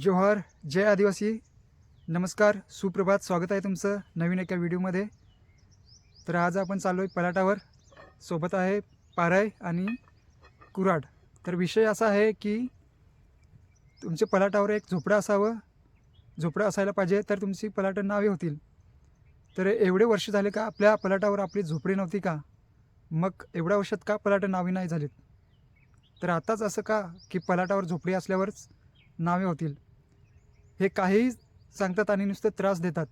जोहार जय आदिवासी. नमस्कार सुप्रभात स्वागत आहे तुमचं नवीन एका व्हिडिओमध्ये. तर आज आपण चाललो आहे पलाटावर. सोबत आहे पाराय आणि कुराड तर विषय असा आहे की तुमच्या पलाटावर एक झोपडं असावं. झोपडं असायला पाहिजे तर तुमची पलाटं नावे होतील. तर एवढे वर्ष झाले का आपल्या पलाटावर आपली झोपडी नव्हती का? मग एवढ्या वर्षात का पलाटं नावे नाही झालीत? तर आताच असं का की पलाटावर झोपडी असल्यावरच नावे होतील? हे काहीही सांगतात आणि नुसते त्रास देतात.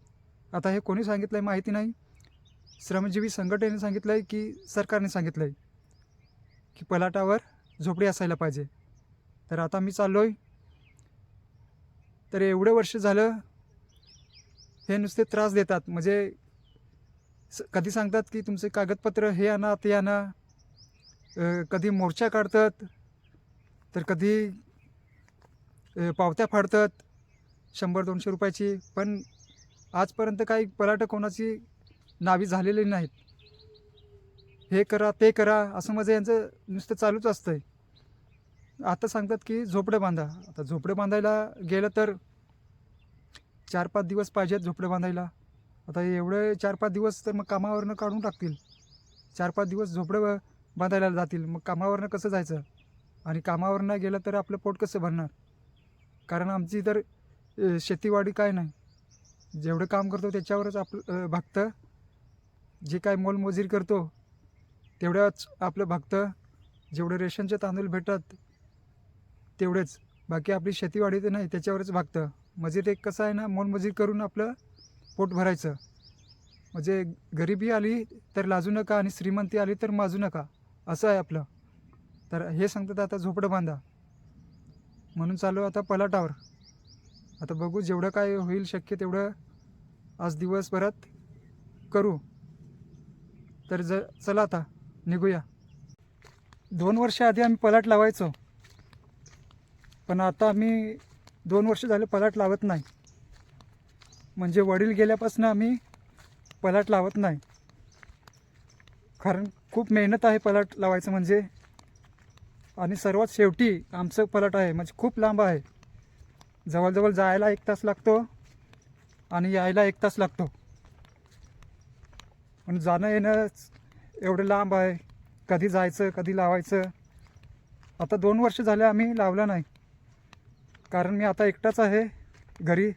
आता हे कोणी सांगितलं आहे माहिती नाही. श्रमजीवी संघटनेने सांगितलं आहे की सरकारने सांगितलं आहे की पलाटावर झोपडी असायला पाहिजे. तर आता मी चाललो आहे तर एवढं वर्ष झालं हे नुसते त्रास देतात. म्हणजे स कधी सांगतात की तुमचे कागदपत्र हे आणा ते आणा. कधी मोर्चा काढतात. तर कधी पावत्या फाडतात. शंभर दोनशे रुपयाची पण आजपर्यंत काही पलाटं कोणाची नावी झालेली नाहीत. हे करा ते करा असं माझं यांचं नुसतं चालूच असतं आहे आता सांगतात की झोपडं बांधा. आता झोपडं बांधायला गेलं तर चार पाच दिवस पाहिजेत झोपडं बांधायला. आता एवढे चार पाच दिवस तर मग कामावरनं काढून टाकतील. चार पाच दिवस झोपडं बांधायला जातील. मग कामावरनं कसं जायचं? आणि कामावरनं गेलं तर आपलं पोट कसं भरणार? कारण आमची तर शेतीवाडी काय नाही. जेवढं काम करतो त्याच्यावरच आपलं भक्त भागतं जे काय मोलमजुरी करतो तेवढ्याच आपलं भागतं जेवढे रेशनचे तांदूळ भेटतात तेवढेच. बाकी आपली शेतीवाडी तर नाही त्याच्यावरच भागतं म्हणजे ते कसं आहे ना मोलमजुरी करून आपलं पोट भरायचं. म्हणजे गरिबी आली तर लाजू नका आणि श्रीमंती आली तर माजू नका. असं आहे आपलं. तर हे सांगतात आता झोपडं बांधा. म्हणून चालू आता पलाटावर. आता बघू जेवढं काय होईल शक्य तेवढं आज दिवसभरात करू. तर ज चला आता निघूया. दोन वर्ष आधी आम्ही पलाट लावायचो. पण आता आम्ही दोन वर्ष झाले पलाट लावत नाही. म्हणजे वडील गेल्यापासून आम्ही पलाट लावत नाही. कारण खूप मेहनत आहे पलाट लावायचं म्हणजे. आणि सर्वात शेवटी आमचं पलाट आहे म्हणजे खूप लांब आहे. जवळजवळ जायला एक तास लागतो आणि यायला एक तास लागतो. पण जाणं येणं एवढं लांब आहे. कधी जायचं कधी लावायचं? आता दोन वर्ष झाले आम्ही लावलं नाही. कारण मी आता एकटाच आहे घरी.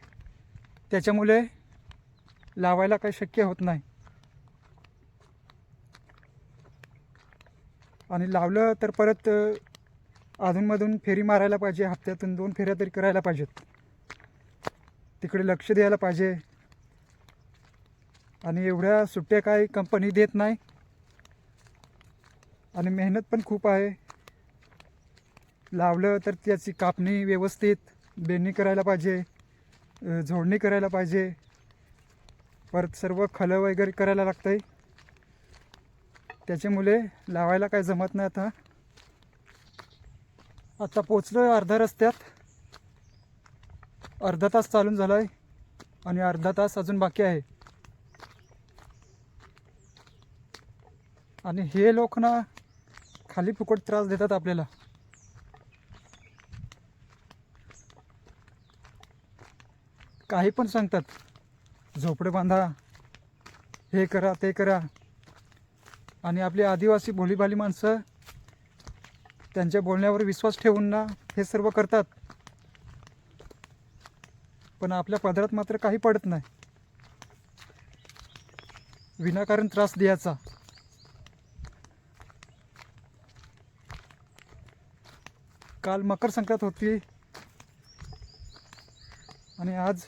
त्याच्यामुळे लावायला काही शक्य होत नाही. आणि लावलं तर परत अधूनमधून फेरी मारायला पाहिजे हप्त्यातून दोन फेऱ्या तरी करायला पाहिजेत. तिकडे लक्ष द्यायला पाहिजे. आणि एवढ्या सुट्ट्या काही कंपनी देत नाही. आणि मेहनत पण खूप आहे. लावलं तर त्याची कापणी व्यवस्थित बेणी करायला पाहिजे झोडणी करायला पाहिजे. परत सर्व खलं वगैरे करायला लागतं आहे त्याच्यामुळे लावायला काय जमत नाही आता. आता पोचलो आहे अर्ध्या रस्त्यात. अर्धा तास चालून झाला आहे आणि अर्धा तास अजून बाकी आहे. आणि हे लोक ना खाली फुकट त्रास देतात आपल्याला. काही पण सांगतात. झोपडे बांधा हे करा ते करा. आणि आपली आदिवासी भोलीभाली माणसं त्यांच्या बोलण्यावर विश्वास ठेवून ना हे सर्व करतात. पण आपल्या पदरात मात्र काही पडत नाही. विनाकारण त्रास द्यायचा. काल मकर संक्रांत होती. आणि आज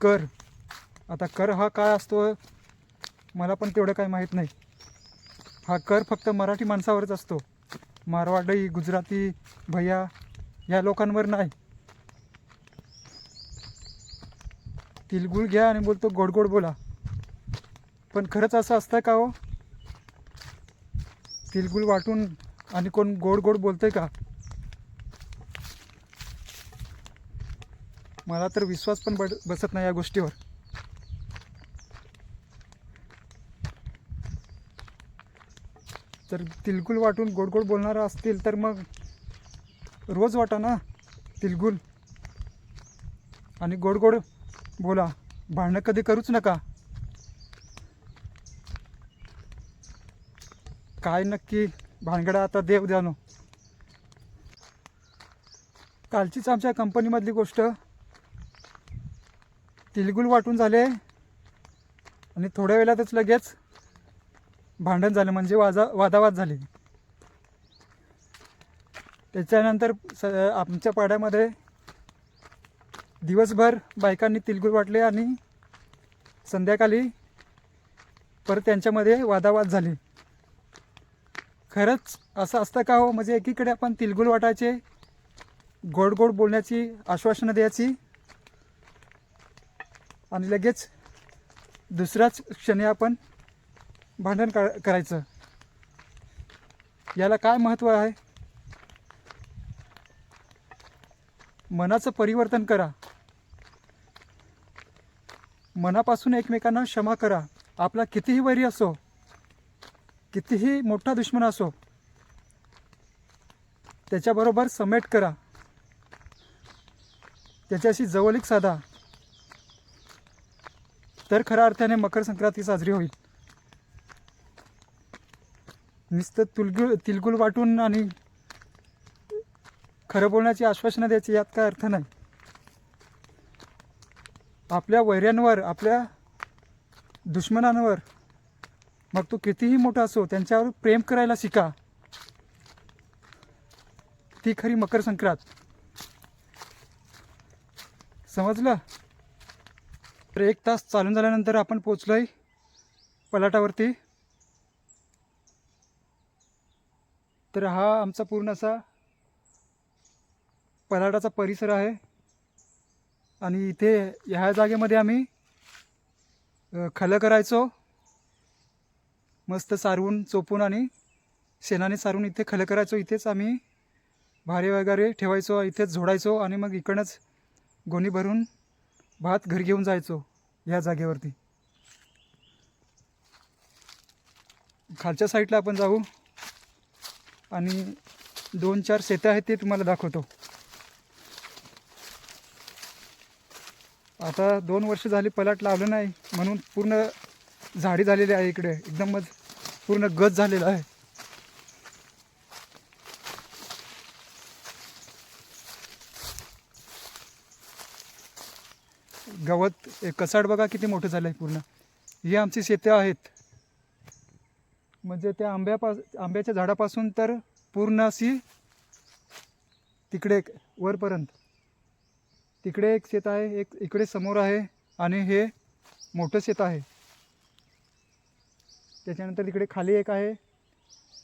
कर. आता कर हा काय असतो मला पण तेवढं काय माहीत नाही. हा कर फक्त मराठी माणसावरच असतो. मारवाडी गुजराती भैया या लोकांवर नाही. तिलगुळ घ्या आणि बोलतो गोड गोड बोला. पण खरंच असं असतं का हो? तिलगुळ वाटून आणि कोण गोड गोड बोलतंय का? मला तर विश्वास पण बसत नाही या गोष्टीवर. तर तिलगुल वाटून गोड गोड बोलणारा असतील तर मग रोज वाटा ना तिलगुल. आणि गोड गोड बोला. भांडणं कधी करूच नका. काय नक्की? भानगडा आता देव जाणो कालचीच आमच्या कंपनीमधली गोष्ट. तिलगुल वाटून झाले. आणि थोड्या वेळातच लगेच भांडण झालं म्हणजे वाजा वादावाद झाली. त्याच्यानंतर स आमच्या पाड्यामध्ये दिवसभर बायकांनी तिलगुळ वाटले आणि संध्याकाळी परत त्यांच्यामध्ये वादावाद झाली. खरंच असं असतं का हो? म्हणजे एकीकडे आपण तिलगुल वाटायचे गोड गोड बोलण्याची आश्वासनं द्यायची आणि लगेच दुसऱ्याच क्षणी आपण भांडण कर करायचं? याला काय महत्त्व आहे? मनाचं परिवर्तन करा. मनापासून एकमेकांना क्षमा करा. आपला कितीही वैरी असो कितीही मोठा दुश्मन असो त्याच्याबरोबर समेट करा. त्याच्याशी जवळीक साधा. तर खऱ्या अर्थाने मकर संक्रांती साजरी होईल. नुसतं तुलगुल तिलगुल वाटून आणि खरं बोलण्याची आश्वासनं द्यायची यात काय अर्थ नाही. आपल्या वैऱ्यांवर आपल्या दुश्मनांवर मग तो कितीही मोठा असो त्यांच्यावर प्रेम करायला शिका. ती खरी मकर संक्रांत. समजलं? तर एक तास चालून झाल्यानंतर आपण पोचलोय पलाटावरती. तर हा आमचा पूर्ण असा पलाडाचा परिसर आहे. आणि इथे ह्या जागेमध्ये आम्ही खलं करायचो. मस्त सारवून चोपून आणि शेणाने सारून इथे खलं करायचो. इथेच आम्ही भारे वगैरे ठेवायचो इथेच झोडायचो आणि मग इकडनंच गोणी भरून भात घरी घेऊन जायचो ह्या जागेवरती. खालच्या साईडला आपण जाऊ. आणि दोन चार शेतं आहेत ते तुम्हाला दाखवतो. आता दोन वर्ष झाली पलाट लावलं नाही म्हणून पूर्ण झाडी झालेली आहे इकडे. एकदमच पूर्ण गज झालेला आहे. गवत कसाड बघा किती मोठं झालं आहे पूर्ण. ही आमची शेती आहेत. म्हणजे त्या आंब्यापास आंब्याच्या झाडापासून तर पूर्ण अशी तिकडे एक वरपर्यंत. तिकडे एक शेत आहे एक इकडे समोर आहे आणि हे मोठं शेत आहे. त्याच्यानंतर तिकडे खाली एक आहे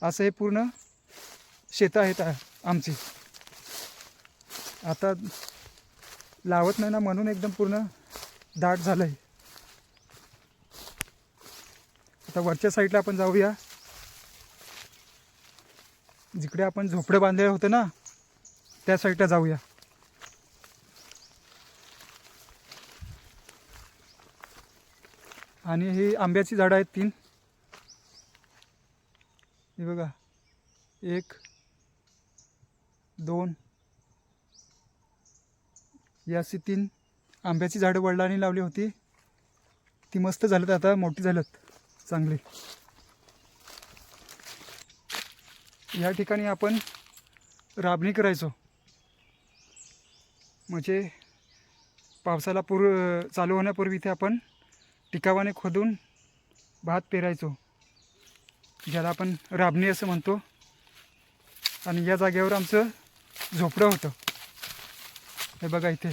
असं हे पूर्ण शेतं आहेत आमची. आता लावत नाही ना म्हणून एकदम पूर्ण दाट झालं आहे आता वरच्या साईडला आपण जाऊया. जिकडे आपण झोपडे बांधलेलं होतं ना त्या साईडला जाऊया. आणि ही आंब्याची झाडं आहेत तीन. हे बघा. एक दोन या अशी तीन. आंब्याची झाडं वडिलांनी लावली होती. ती मस्त झालं आता मोठी झालं चांगली. या ठिकाणी आपण राबणी करायचो. म्हणजे पावसाला पूर चालू होण्यापूर्वी इथे आपण टिकावाने खोदून भात पेरायचो. ज्याला आपण राबणी असं म्हणतो. आणि या जागेवर आमचं झोपडं होतं. हे बघा इथे.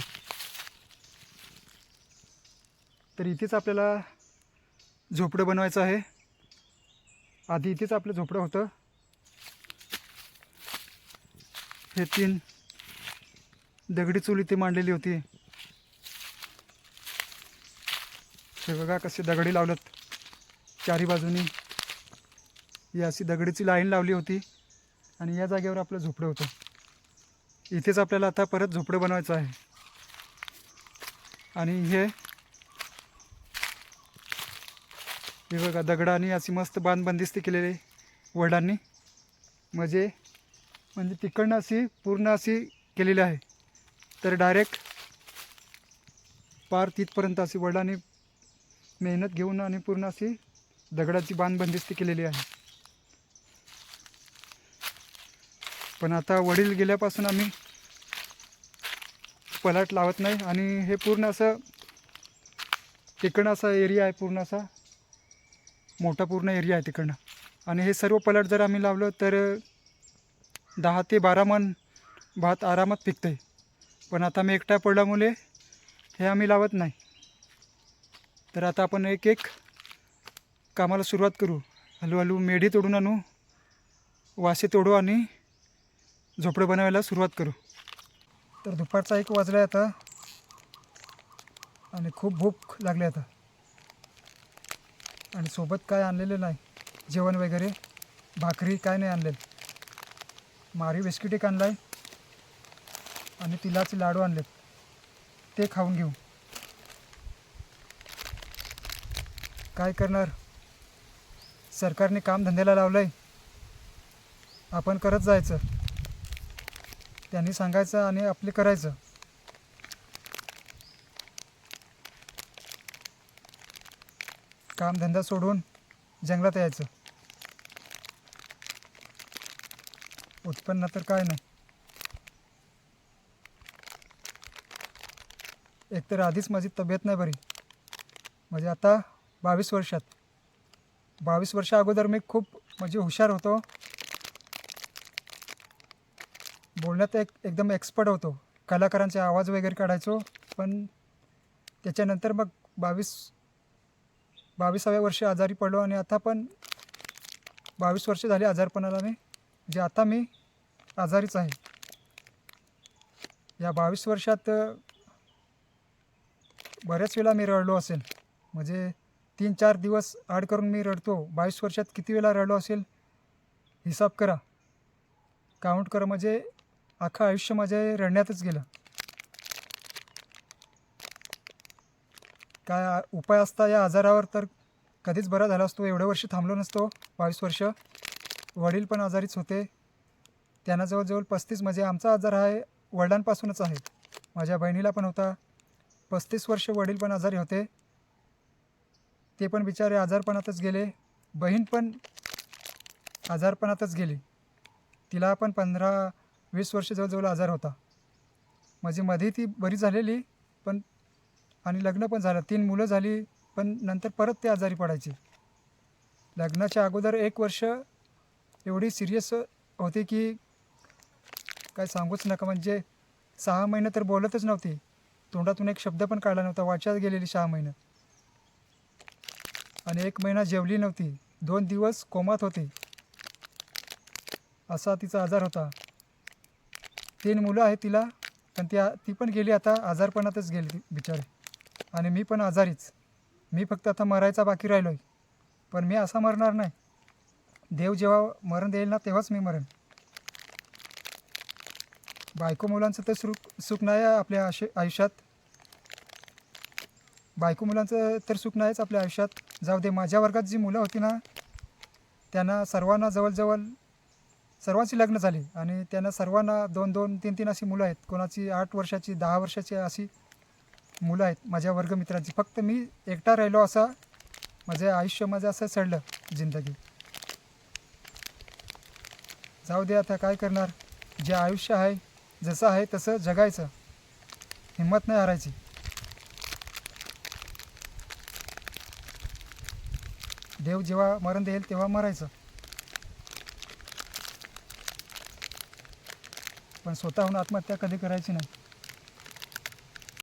तर इथेच आपल्याला झोपडं बनवायचं आहे. आधी इथेच आपलं झोपडं होतं. हे तीन दगडी चूल इथे मांडलेली होती. हे बघा कसे दगडी लावलेत. चारी बाजूनी ही अशी दगडीची लाईन लावली होती आणि या जागेवर आपलं झोपडं होतं. इथेच आपल्याला आता परत झोपडं बनवायचं आहे. आणि हे हे बघा दगडाने अशी मस्त बांधबंदिस्ती केलेली वडांनी. म्हणजे म्हणजे तिकडनं अशी पूर्ण अशी केलेली आहे. तर डायरेक्ट पार तिथपर्यंत अशी वडिलांनी मेहनत घेऊन आणि पूर्ण अशी दगडाची बांधबंदिस्ती केलेली आहे. पण आता वडील गेल्यापासून आम्ही पलाट लावत नाही आणि हे पूर्ण असं तिकडं असा एरिया आहे पूर्ण असा मोठा पूर्ण एरिया आहे तिकडनं. आणि हे सर्व पलाट जर आम्ही लावलं तर दहा ते बारा मन भात आरामात पिकते पण आता मी एकटा पडल्यामुळे हे आम्ही लावत नाही. तर आता आपण एक एक कामाला सुरुवात करू. हळूहळू मेढी तोडून आणू वासे तोडू आणि झोपडं बनवायला सुरुवात करू. तर दुपारचा एक वाजला आता. आणि खूप भूक लागली आता. आणि सोबत काय आणलेलं नाही? जेवण वगैरे? भाकरी काय नाही आणलेलं? मारी बिस्किट एक आणलाय. आणि तिलाचे लाडू आणलेत. ते खाऊन घेऊ. काय करणार? सरकारने काम धंद्याला लावलंय. आपण करत जायचं. त्यांनी सांगायचं आणि आपले करायचं. कामधंदा सोडून जंगलात यायचं. उत्पन्न तर काय नाही. एकतर आधीच माझी तब्येत नाही बरी. म्हणजे आता बावीस वर्षात. बावीस वर्षा अगोदर मी खूप म्हणजे हुशार होतो. बोलण्यात एक एकदम एक्सपर्ट होतो. कलाकारांचे आवाज वगैरे काढायचो. पण त्याच्यानंतर मग बावीस बावीसाव्या वर्षी आजारी पडलो आणि आता पण बावीस वर्ष झाली आजारपणाला मी. जे आता मी आजारीच आहे. या बावीस वर्षात बऱ्याच वेळा मी रडलो असेल. म्हणजे तीन चार दिवस आड करून मी रडतो. बावीस वर्षात किती वेळा रडलो असेल? हिसाब करा. काउंट करा. म्हणजे अख्खं आयुष्य माझे रडण्यातच गेलं. काय उपाय असता या आजारावर तर कधीच बरा झाला असतो. एवढं वर्ष थांबलो नसतो. बावीस वर्ष. वडील पण आजारीच होते. त्यांना जवळजवळ पस्तीस म्हणजे आमचा आजार आहे वडिलांपासूनच आहे. माझ्या बहिणीला पण होता. पस्तीस वर्ष वडील पण आजारी होते. ते पण बिचारे आजारपणातच गेले. बहीण पण आजारपणातच गेली. तिला पण पंधरा वीस वर्ष जवळजवळ आजार होता. म्हणजे मध्ये ती बरी झालेली पण आणि लग्न पण झालं. तीन मुलं झाली पण नंतर परत ते आजारी पडायची. लग्नाच्या अगोदर एक वर्ष एवढी सिरियस होती की काय सांगूच नका. म्हणजे सहा महिने तर बोलतच नव्हती. तोंडातून एक शब्द पण काढला नव्हता. वाच्यात गेलेली सहा महिने. आणि एक महिना जेवली नव्हती. दोन दिवस कोमात होती. असा तिचा आजार होता. तीन मुलं आहेत तिला पण ती ती पण गेली आता. आजारपणातच गेली ती बिचारी. आणि मी पण आजारीच. मी फक्त आता मरायचा बाकी राहिलो आहे पण मी असा मरणार नाही. देव जेव्हा मरण देईल ना तेव्हाच मी मरण बायको मुलांचं तर सुख सुख नाही आहे आपल्या आशे आयुष्यात. बायको मुलांचं तर सुख नाहीच आपल्या आयुष्यात. जाऊ दे माझ्या वर्गात जी मुलं होती ना त्यांना सर्वांना जवळजवळ सर्वांची लग्न झाली आणि त्यांना सर्वांना दोन दोन तीन तीन अशी मुलं आहेत. कोणाची आठ वर्षाची दहा वर्षाची अशी मुलं आहेत माझ्या वर्गमित्रांची फक्त मी एकटा राहिलो असा माझं आयुष्य माझं असं चढलं जिंदगी. जाऊ दे आता काय करणार? जे आयुष्य आहे जसं आहे तसं जगायचं. हिंमत नाही हारायची. देव जेव्हा मरण देईल तेव्हा मरायचं. पण स्वतःहून आत्महत्या कधी करायची नाही.